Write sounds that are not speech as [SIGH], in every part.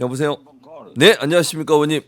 여보세요. 네, 안녕하십니까, 의원님.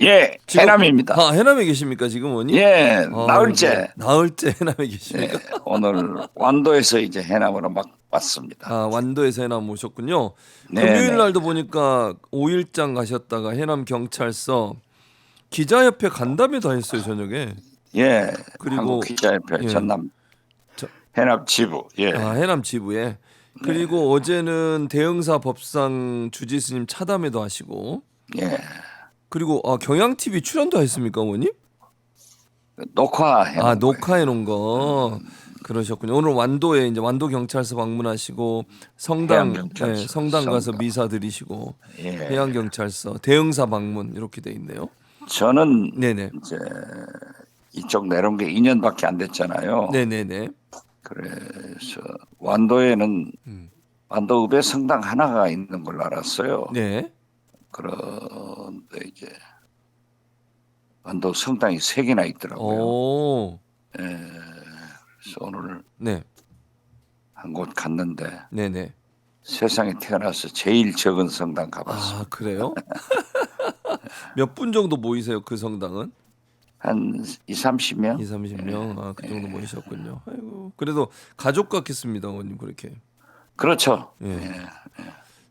예, 지금- 해남입니다. 아, 해남에 계십니까, 지금 의원님? 예, 아, 나흘째 네. 나흘째 해남에 예, 계십니까? 오늘 완도에서 이제 해남으로 막 왔습니다. 아, 완도에서 해남 오셨군요. 네, 금요일 네. 날도 보니까 5일장 가셨다가 해남 경찰서 기자협회 간담회 다녔어요, 저녁에. 예, 그리고- 한국 기자협회 예. 전남 저- 해남 지부. 예, 아, 해남 지부에. 네. 그리고 어제는 대응사 법상 주지스님 차담회도 하시고 예, 그리고 아, 경향 TV 출연도 했습니까, 의원님? 녹화해. 아 녹화해 놓은 거 그러셨군요. 오늘 완도에 이제 완도 경찰서 방문하시고 성당 해양경찰서, 네, 성당 가서 성당. 미사 드리시고 예, 해양 경찰서 대응사 방문 이렇게 돼 있네요. 저는 네네 이제 이쪽 내려온 게 2년밖에 안 됐잖아요. 네네네 그래서 완도에는 음. 완도읍에 성당 하나가 있는 걸로 알았어요. 네. 그런데 이제 완도 성당이 세 개나 있더라고요. 오 그래서 오늘 네 한 곳 갔는데 네네 세상에 태어나서 제일 적은 성당 가봤어. 아 그래요? [LAUGHS] 몇 분 정도 모이세요 그 성당은? 한 2, 30명? 2, 30명 아 그 정도 모이셨군요. 아이고 그래도 가족 같겠습니다, 어머님 그렇게. 그렇죠. 예. 예.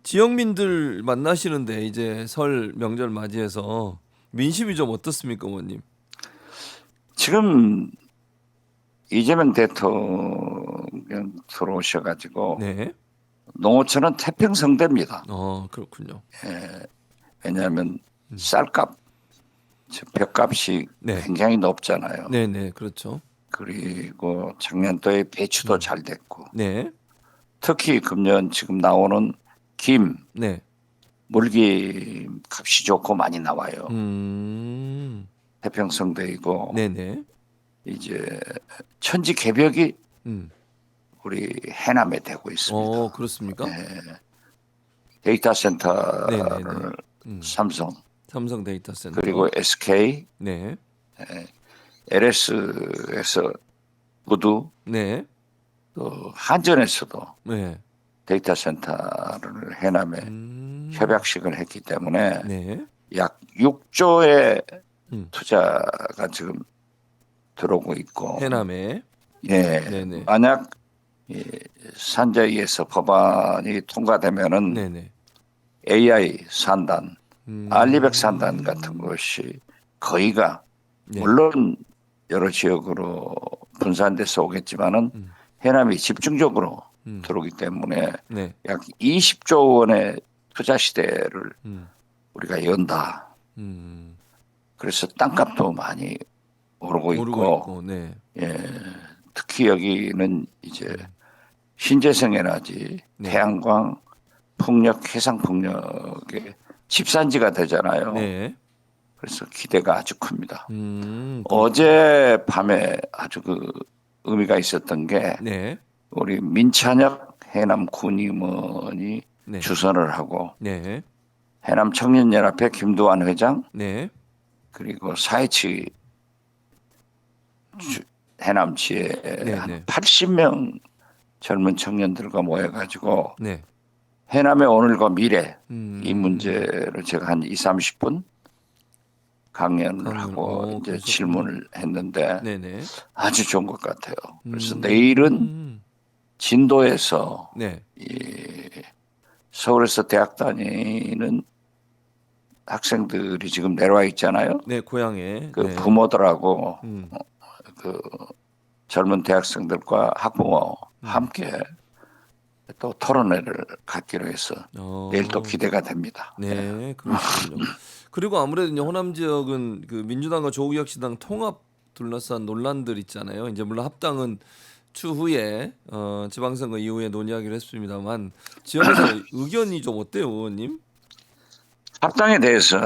지역민들 만나시는데 이제 설 명절 맞이해서 민심이 좀 어떻습니까, 어머님? 지금 이재명 대통령 들어오셔가지고 네. 농어촌은 태평성대입니다. 어 그렇군요. 왜냐하면 쌀값, 저 벽값이 네. 굉장히 높잖아요. 네네 그렇죠. 그리고 작년도에 배추도 잘 됐고 네. 특히 금년 지금 나오는 김, 네. 물김 값이 좋고 많이 나와요. 음. 태평성대이고 네네. 이제 천지 개벽이 음. 우리 해남에 되고 있습니다. 어 그렇습니까? 데이터 센터를 네네네. 음. 삼성 삼성 데이터 센터. 그리고 SK, 네. LS에서 모두 네. 또 한전에서도 네. 데이터 센터를 해남에 음. 협약식을 했기 때문에 네. 약 6조의 음. 투자가 지금 들어오고 있고 해남에. 예 네네. 만약 이 산자위에서 법안이 통과되면은 네네. AI 산단, 음. 알리백 산단 같은 것이 거의가 네. 물론 여러 지역으로 분산돼서 오겠지만은 음. 해남이 집중적으로 음. 들어오기 때문에 네. 약 20조 원의 투자 시대를 음. 우리가 연다. 음. 그래서 땅값도 많이 오르고 있고, 모르고 있고. 네. 예, 특히 여기는 이제 신재생 에너지, 네. 태양광, 풍력, 해상 풍력의 집산지가 되잖아요. 네. 그래서 기대가 아주 큽니다. 음. 어제 밤에 아주 그 의미가 있었던 게 네. 우리 민찬혁 해남 군임원이 네. 주선을 하고 네. 해남 청년연합회 김두환 회장 네. 그리고 사회치 주- 해남지에 네, 한 네. 80명 젊은 청년들과 모여가지고 네. 해남의 오늘과 미래 음. 이 문제를 제가 한 2, 30분 강연을 강연, 하고 어, 이제 그러셨군요. 질문을 했는데 네네. 아주 좋은 것 같아요. 그래서 음. 내일은 음. 진도에서 네. 이 서울에서 대학 다니는 학생들이 지금 내려와 있잖아요. 네, 고향에. 그 네. 부모들하고 음. 그 젊은 대학생들과 학부모 음. 함께 또 토론회를 갖기로 해서 어. 내일 또 기대가 됩니다. 네, 그렇군요. [LAUGHS] 그리고 아무래도 이제 호남 지역은 그 민주당과 조국혁신당 통합 둘러싼 논란들 있잖아요. 이제 물론 합당은 추후에 어, 지방선거 이후에 논의하기로 했습니다만 지역에서 [COUGHS] 의견이 좀 어때요, 의원님? 합당에 대해서는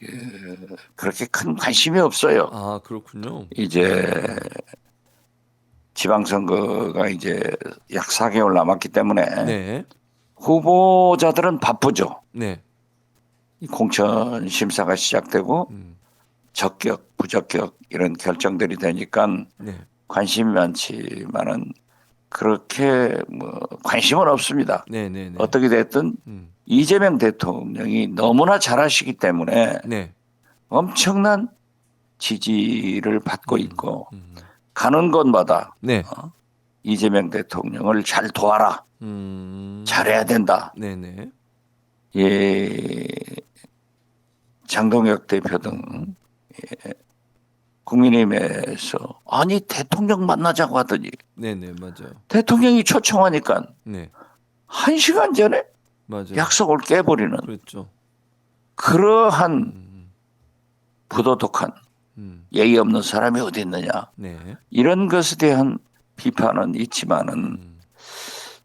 그 그렇게 큰 관심이 없어요. 아 그렇군요. 이제 지방선거가 이제 약 4개월 남았기 때문에 네, 후보자들은 바쁘죠. 네, 이 공천 심사가 시작되고 음, 적격, 부적격 이런 결정들이 되니까 네, 관심이 많지만은 그렇게 뭐 관심은 없습니다. 네, 네, 네. 어떻게 됐든 음, 이재명 대통령이 너무나 잘하시기 때문에 네. 엄청난 지지를 받고 있고 음. 가는 곳마다 네. 이재명 대통령을 잘 도와라, 음. 잘해야 된다. 네네. 예, 장동혁 대표 등 예, 국민의힘에서 아니 대통령 만나자고 하더니 네네 맞아요. 대통령이 초청하니까 네. 한 시간 전에 맞아요. 약속을 깨버리는 그렇죠. 그러한 음. 부도덕한 음. 예의 없는 사람이 어디 있느냐 네. 이런 것에 대한 비판은 있지만은 음.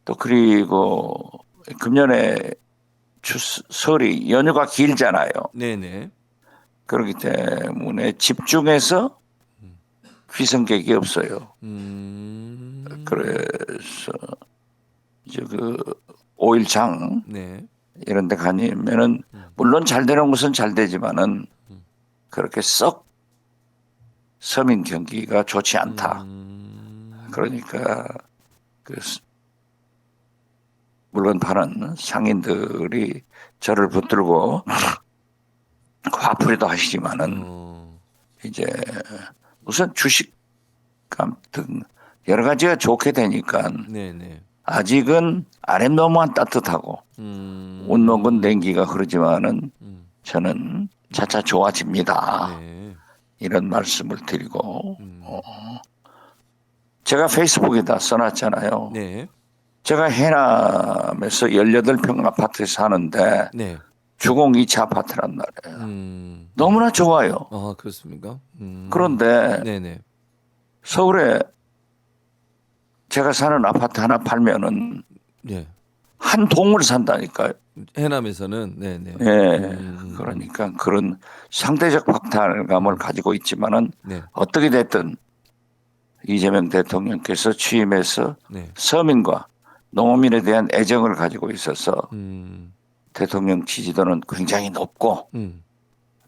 또 그리고 금년에 주 설이 연휴가 길잖아요. 네네. 그렇기 때문에 집중해서 귀성객이 없어요. 음. 그래서 이제 그 5일장 네. 이런 데 가면은 물론 잘 되는 곳은 잘 되지만은 그렇게 썩 서민 경기가 좋지 않다. 음. 그러니까 그 스- 물건 파는 상인들이 저를 붙들고 [LAUGHS] 화풀이도 하시지만은 어. 이제 우선 주식감 등 여러 가지가 좋게 되니까 네네. 아직은 아랫놈만 따뜻하고 음. 온몸은 냉기가 흐르지만은 음. 저는 차차 좋아집니다. 네. 이런 말씀을 드리고 음. 어, 제가 페이스북에다 써놨잖아요. 네. 제가 해남에서 18평 아파트에 사는데 네. 주공 2차 아파트란 말이에요. 음. 너무나 좋아요. 아 그렇습니까? 음. 그런데 네네. 서울에 제가 사는 아파트 하나 팔면은 네. 한 동을 산다니까요. 해남에서는 네네. 예. 음. 그러니까 그런 상대적 박탈감을 가지고 있지만은 네. 어떻게 됐든 이재명 대통령께서 취임해서 네. 서민과 농민에 대한 애정을 가지고 있어서 음. 대통령 지지도는 굉장히 높고 음.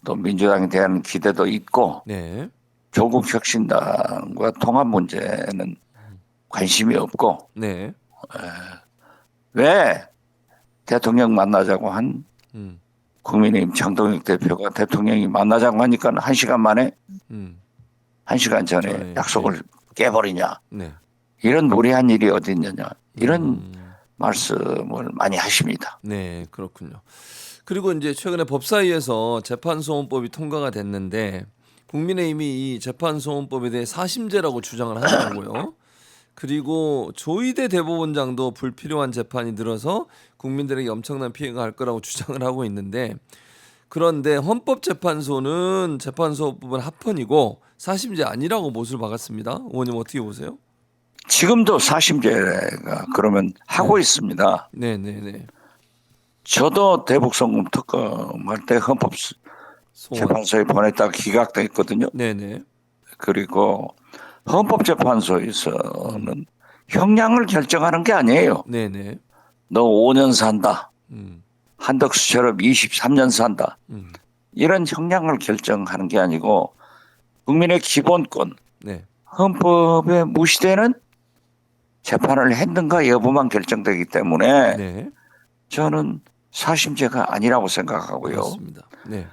또 민주당에 대한 기대도 있고 네. 조국 혁신당과 통합 문제는 관심이 없고 네. 왜 대통령 만나자고 한 음. 국민의힘 장동혁 대표가 대통령이 만나자고 하니까 한 시간 만에 음. 한 시간 전에 전에, 약속을 깨버리냐 네. 이런 무리한 일이 어디 있느냐 이런 음. 말씀을 많이 하십니다. 네, 그렇군요. 그리고 이제 최근에 법사위에서 재판소원법이 통과가 됐는데 국민의힘이 이 재판소원법에 대해 사심제라고 주장을 하더라고요. [CLEARS THROAT] 그리고 조희대 대법원장도 불필요한 재판이 늘어서 국민들에게 엄청난 피해가 갈 거라고 [LAUGHS] 주장을 하고 있는데 그런데 헌법재판소는 재판소법은 합헌이고 사심제 아니라고 못을 박았습니다. 의원님 어떻게 보세요? 지금도 사심제가 그러면 하고 있습니다. 네, 네, 네. 저도 대북 송금 특검 할 때 소원. 헌법재판소에 보냈다가 기각됐거든요. 네, 네. 그리고 헌법재판소에서는 형량을 결정하는 게 아니에요. 네, 네. 너 5년 산다. 음. 한덕수처럼 23년 산다. 음. 이런 형량을 결정하는 게 아니고 국민의 기본권, 네. 헌법에 무시되는 재판을 했는가 여부만 결정되기 때문에 네. 저는 사심제가 아니라고 생각하고요. 네.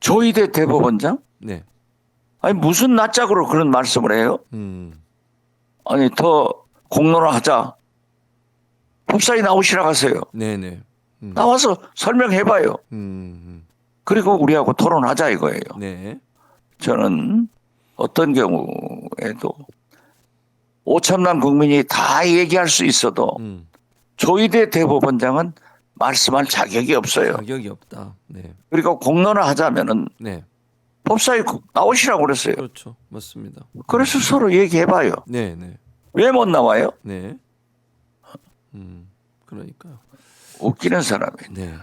조희대 대법원장? 네. 아니 무슨 낯짝으로 그런 말씀을 해요? 음. 아니 더 공론화하자. 법사위 나오시라고 하세요. 네네. 음. 나와서 설명해봐요. 음. 그리고 우리하고 토론하자 이거예요. 음. 네. 저는 어떤 경우에도 5천만 국민이 다 얘기할 수 있어도 음. 조희대 대법원장은 말씀할 자격이 없어요. 자격이 없다. 네. 그리고 공론화하자면은 네. 법사위 나오시라고 그랬어요. 그렇죠. 맞습니다. 그래서 서로 얘기해봐요. 네, 네. 왜 못 나와요? 네. 음. 그러니까요. 웃기는 사람이에요. 네.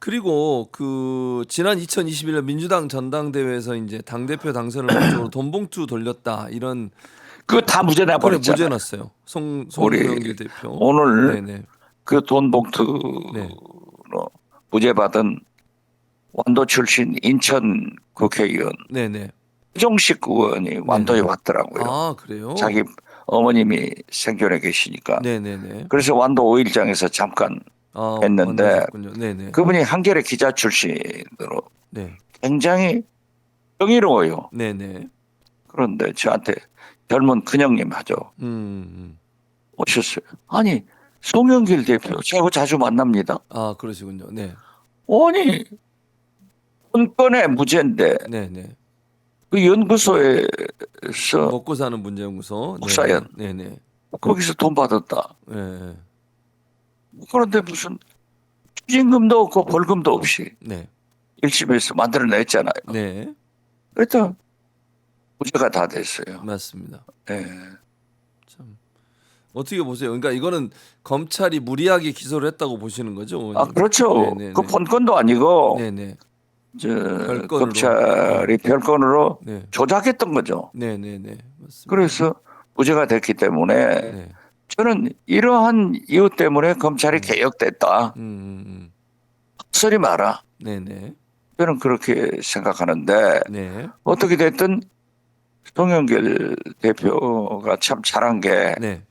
그리고 그 지난 2021년 민주당 전당대회에서 이제 당 대표 당선을 목적으로 돈봉투 돌렸다 이런 그거 다 무죄 내버렸잖아요. 무죄 났어요. 송 송영길 대표. 오늘 네네. 그돈 봉투로 네. 무죄 받은 완도 출신 인천 국회의원 네네. 이종식 의원이 완도에 왔더라고요. 아 그래요? 자기 어머님이 생존해 계시니까. 네네네. 그래서 완도 5일장에서 잠깐 아, 했는데. 네네. 그분이 한겨레 기자 출신으로 네. 굉장히 정의로워요. 네네. 그런데 저한테 젊은 큰형님 하죠. 음, 음. 오셨어요. 아니 송영길 대표 저하고 자주 만납니다. 아 그러시군요. 네. 아니 건건의 무죄인데 네네. 그 연구소에서 먹고 사는 문제 연구소. 네. 목사연. 네네. 거기서 돈 받았다. 네. 그런데 무슨 추징금도 없고 벌금도 없이 네. 1심에서 만들어냈잖아요. 네. 그래서 무죄가 다 됐어요. 맞습니다. 예. 참 어떻게 보세요? 그러니까 이거는 검찰이 무리하게 기소를 했다고 보시는 거죠? 아 그렇죠. 네네네. 그 본건도 아니고 네네. 저 별건으로. 검찰이 별건으로 네. 조작했던 거죠. 네 네 네. 맞습니다. 그래서 무죄가 됐기 때문에 네. 저는 이러한 이유 때문에 검찰이 개혁됐다. 음, 음, 음. 소리 마라. 네 네. 저는 그렇게 생각하는데 네. 어떻게 됐든 송영길 대표가 참 잘한 게 네.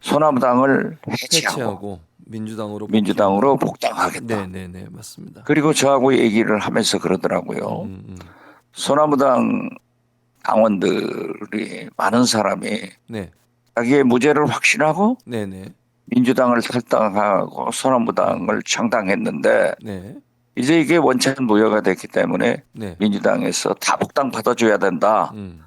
소나무당을 해체하고, 해체하고 민주당으로 민주당으로 복당하겠다. 네네네 맞습니다. 그리고 저하고 얘기를 하면서 그러더라고요. 음, 음. 소나무당 당원들이 많은 사람이 네. 자기의 무죄를 확신하고 네 네. 민주당을 탈당하고 소나무당을 창당했는데 네. 이제 이게 원천 무효가 됐기 때문에 네. 민주당에서 다 복당 받아줘야 된다. 음.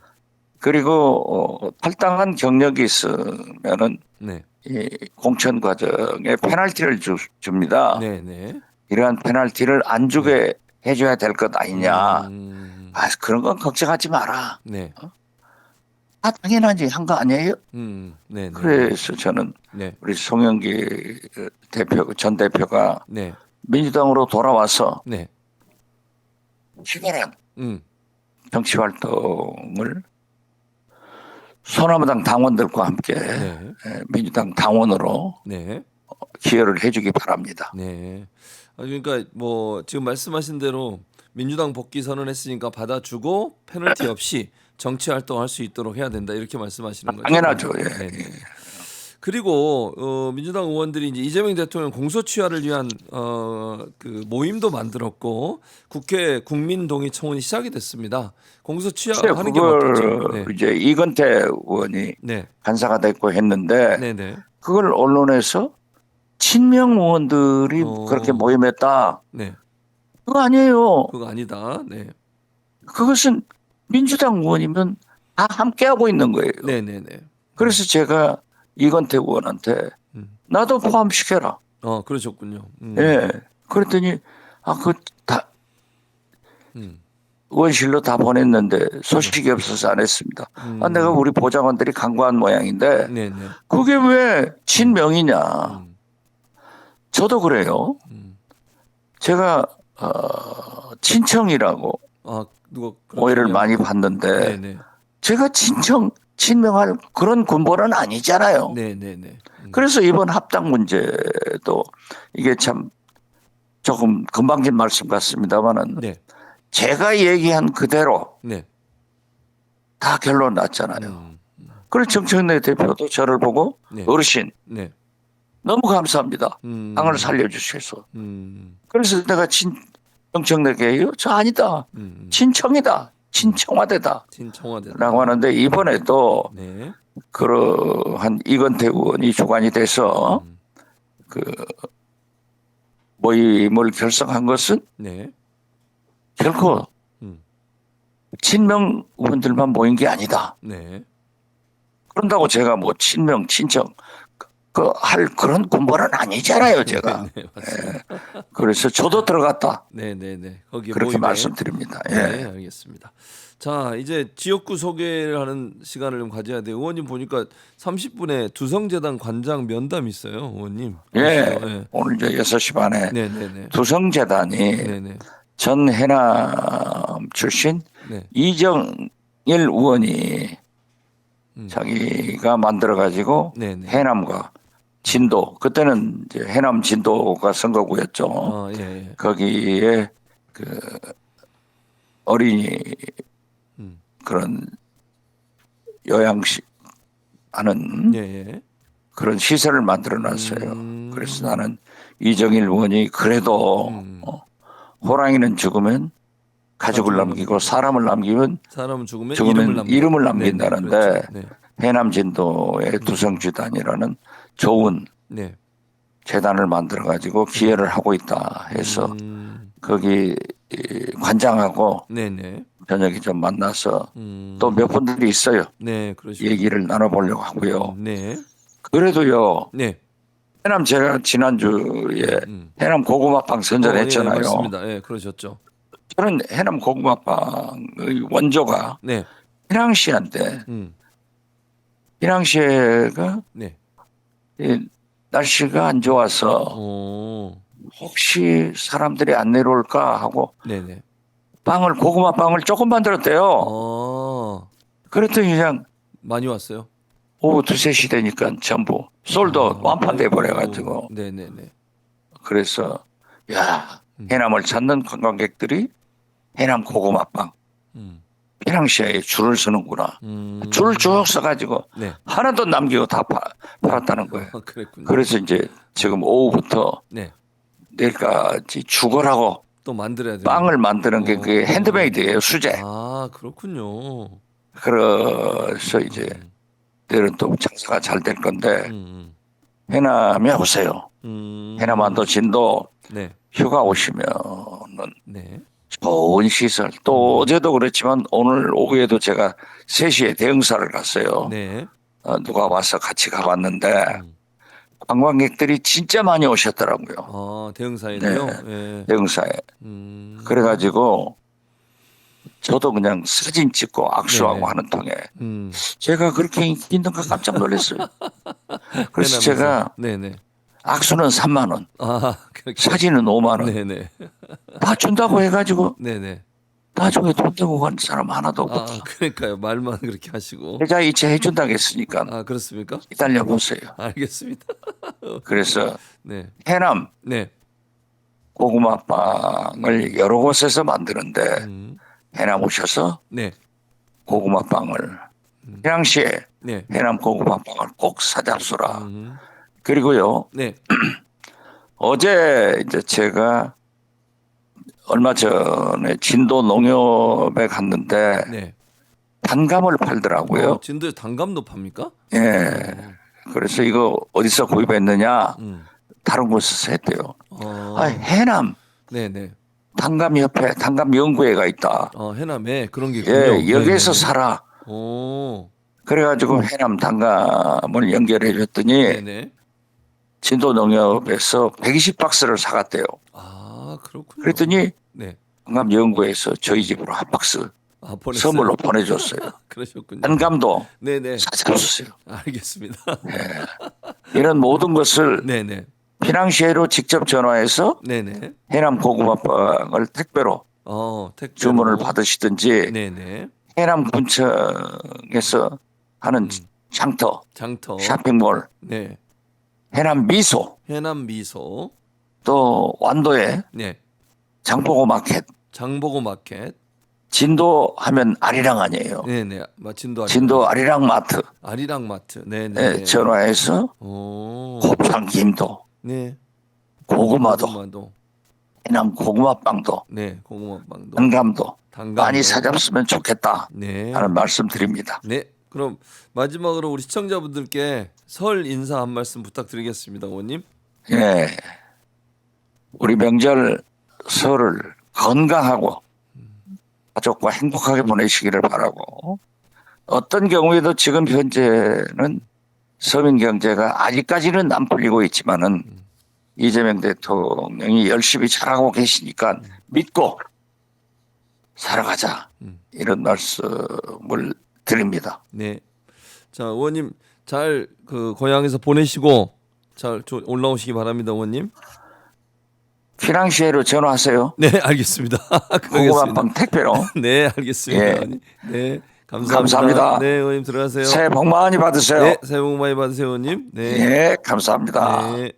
그리고 어, 탈당한 경력이 있으면은 네. 이 공천 과정에 페널티를 주, 줍니다. 네네. 이러한 페널티를 안 주게 해줘야 될 것 아니냐. 음. 아 그런 건 걱정하지 마라. 네. 아 당연하지 한 거 아니에요? 음. 네 네. 그래서 저는 네. 우리 송영기 대표 전 대표가 네. 민주당으로 돌아와서 네. 희발한 음. 정치 활동을 소나무당 당원들과 함께 네. 예, 민주당 당원으로 네. 기여를 해주기 바랍니다. 네. 아, 그러니까 뭐 지금 말씀하신 대로 민주당 복귀 선언했으니까 받아주고 페널티 없이 정치 활동할 수 있도록 해야 된다 이렇게 말씀하시는 거죠. 당연하죠. 예. 그리고 어, 민주당 의원들이 이제 이재명 대통령 공소 취하를 위한 어, 그 모임도 만들었고 국회 국민동의 청원이 시작이 됐습니다. 공소 글쎄요, 취하하는 게 맞겠죠. 네. 이제 이건태 의원이 네. 간사가 됐고 했는데 네, 네. 그걸 언론에서 친명 의원들이 어. 그렇게 모임했다. 네. 그거 아니에요. 그거 아니다. 네. 그것은 민주당 의원이면 다 함께 하고 있는 거예요. 네, 네, 네. 그래서 제가 이건태 의원한테 음. 나도 포함시켜라. 어, 그러셨군요. 음. 예. 그랬더니 아 그다 음. 의원실로 다 보냈는데 소식이 없어서 안 했습니다. 음. 아, 내가 우리 보좌관들이 간과한 모양인데 네, 네. 그게 왜 친명이냐? 음. 저도 그래요. 음. 제가 어, 친청이라고 아, 누가 오해를. 많이 받는데 네, 네. 제가 친청 친명할 그런 군보는 아니잖아요. 네, 네, 네. 음. 그래서 이번 합당 문제도 이게 참 조금 금방진 말씀 같습니다만은 네. 제가 얘기한 그대로 네. 다 결론 났잖아요. 음. 그래서 정청래 대표도 저를 보고 네. 어르신 네. 너무 감사합니다. 음. 당을 살려주셔서. 음. 그래서 내가 친 정청래계요? 저 아니다. 음. 친청이다. 친청화대다. 친청와대. 라고 하는데 이번에도 네. 그러한 이건태 의원이 주관이 돼서 음. 그 모임을 결성한 것은 네. 결코 음. 친명 의원들만 모인 게 아니다. 네. 그런다고 제가 뭐 친명, 친청 그 할 그런 군보는 아니잖아요, 제가. 네, 맞습니다. 그래서 저도 들어갔다. 네, 네, 네. 거기에 그렇게 모임에- 말씀드립니다. 예. 네, 알겠습니다. 자, 이제 지역구 소개를 하는 시간을 좀 가져야 돼요. 의원님 보니까 30분에 두성재단 관장 면담 있어요, 의원님. 예. 네. 오늘 이제 6시 반에 네, 네, 네. 두성재단이 네, 네. 전 해남 출신 네. 이정일 의원이 음. 자기가 만들어 가지고 네, 네. 해남과 진도 그때는 이제 해남 진도가 선거구였죠. 아, 예, 예. 거기에 그 어린이 음. 그런 요양식 하는 예, 예. 그런 시설을 만들어 놨어요. 음. 그래서 나는 이정일 의원이 그래도 음. 어, 호랑이는 죽으면 가족을 남기고 사람을 남기면 사람은 죽으면, 죽으면 이름을, 남긴다. 이름을 네, 남긴다는데 네, 그렇죠. 네. 해남 진도의 두성주단이라는 좋은 네. 재단을 만들어 가지고 기여를 하고 있다 해서 음, 거기 이, 관장하고 네네. 저녁에 좀 만나서 음, 또몇 분들이 있어요. 네, 그러시고. 얘기를 나눠보려고 하고요. 네. 그래도요, 네. 해남 제가 지난주에 음. 해남 고구마빵 어, 선전했잖아요. 예, 맞습니다. 예, 그러셨죠. 저는 해남 고구마빵의 원조가 네. 신앙시한테 음. 신앙시가 네. 이 날씨가 안 좋아서 어. 혹시 사람들이 안 내려올까 하고 네, 네. 빵을 고구마 빵을 조금 만들었대요. 어. 그랬더니 그냥 많이 왔어요. 오후 두세 시 되니까 전부 솔도 완판돼 버려가지고 네, 네, 네. 그래서 야 음. 해남을 찾는 관광객들이 해남 고구마 빵 음. 해남시야에 줄을 서는구나. 음. 줄을 쭉 서가지고 네. 하나도 남기고 다 파, 팔았다는 거예요. 아. 그래서 이제 지금 오후부터 네. 내일까지 죽어라고 또 만들어야 돼요. 빵을 만드는 게 그게 어. 핸드메이드예요 수제. 아, 그렇군요. 그래서 이제 내일은 또 장사가 잘 될 건데 음. 해남에 오세요. 음. 해남안도 진도 네. 휴가 오시면은 네. 좋은 시설. 또 어제도 그랬지만 오늘 오후에도 제가 3시에 대응사를 갔어요. 네. 어, 누가 와서 같이 가봤는데 음. 관광객들이 진짜 많이 오셨더라고요. 아, 대응사에도요. 네. 대응사에. 음. 그래가지고 저도 그냥 사진 찍고 악수하고 네네. 하는 통에 음. 제가 그렇게 인기 있는가 깜짝 놀랐어요. [LAUGHS] 그래서. 제가 네, 네. 악수는 3만 원, 아, 그렇게. 사진은 5만 원, 네, 네. 다 준다고 해가지고 네, 네. 나중에 돈 내고 간 사람 하나도 아, 없고 그러니까요. 말만 그렇게 하시고. 계좌 이체 해준다고 했으니까 아, 그렇습니까? 기다려 보세요. 알겠습니다. [LAUGHS] 그래서 네. 해남 네. 고구마빵을 여러 곳에서 만드는데 음. 해남 오셔서 네. 고구마빵을 음. 평양시에 네. 해남 고구마빵을 꼭 사잡수라. 음. 그리고요 네. [CLEARS THROAT] 어제 이제 제가 얼마 전에 진도 농협에 갔는데 네. 단감을 팔더라고요. 어, 진도에 단감도 팝니까? 예. 그래서 이거 어디서 구입했느냐? 음. 다른 곳에서 했대요. 어. 아, 해남 네, 네. 단감협회 단감연구회가 있다. 어, 해남에 그런 게 있군요. 예, 여기에서 네, 네, 살아. 네. 오. 그래가지고 해남 단감을 연결해 줬더니 네, 네. 진도 농협에서 120박스를 사갔대요. 아, 그렇군요. 그랬더니 네. 단감연구회에서 저희 집으로 한 박스 아. 선물로 보내줬어요. [LAUGHS] 그러셨군요. 단감도 네, 네. 사줬어요. 알겠습니다. 이런 모든 것을 네, 네. 피낭시에로 직접 전화해서 네, 네. 해남 고구마빵을 택배로 어, 택배 주문을 받으시든지 네, 네. 해남 군청에서 하는 음. 장터, 장터. 쇼핑몰, 네. 해남 미소, 해남 미소. 또 완도에 네. 장보고 마켓, 장보고 마켓. 진도 하면 아리랑 아니에요. 네, 네. 마 진도 아리랑. 진도 아리랑 마트 아리랑 마트. 네, 네, 네. 전화해서 오. 곱창 김도, 네. 고구마도, 고구마도. 해남 고구마 빵도, 네, 고구마 빵도. 단감도 단감. 많이 사잡으면 좋겠다 네. 하는 말씀 드립니다. 네. 그럼 마지막으로 우리 시청자분들께 설 인사 한 말씀 부탁드리겠습니다, 의원님. 예. 우리 명절 설을 건강하고 가족과 행복하게 보내시기를 바라고 어떤 경우에도 지금 현재는 서민 경제가 아직까지는 안 풀리고 있지만은 이재명 대통령이 열심히 잘하고 계시니까 믿고 살아가자 음. 이런 말씀을 드립니다. 네. 자, 의원님 잘 그 고향에서 보내시고 잘 조- 올라오시기 바랍니다, 의원님. 피낭시에로 전화하세요. 네, 알겠습니다. [LAUGHS] 고구마빵 택배로 [LAUGHS] 네, 알겠습니다. 예. 네, 감사합니다. 감사합니다. 네, 의원님 들어가세요. 새해 복 많이 받으세요. 네, 새해 복 많이 받으세요, 의원님. 네. 예, 감사합니다. 네.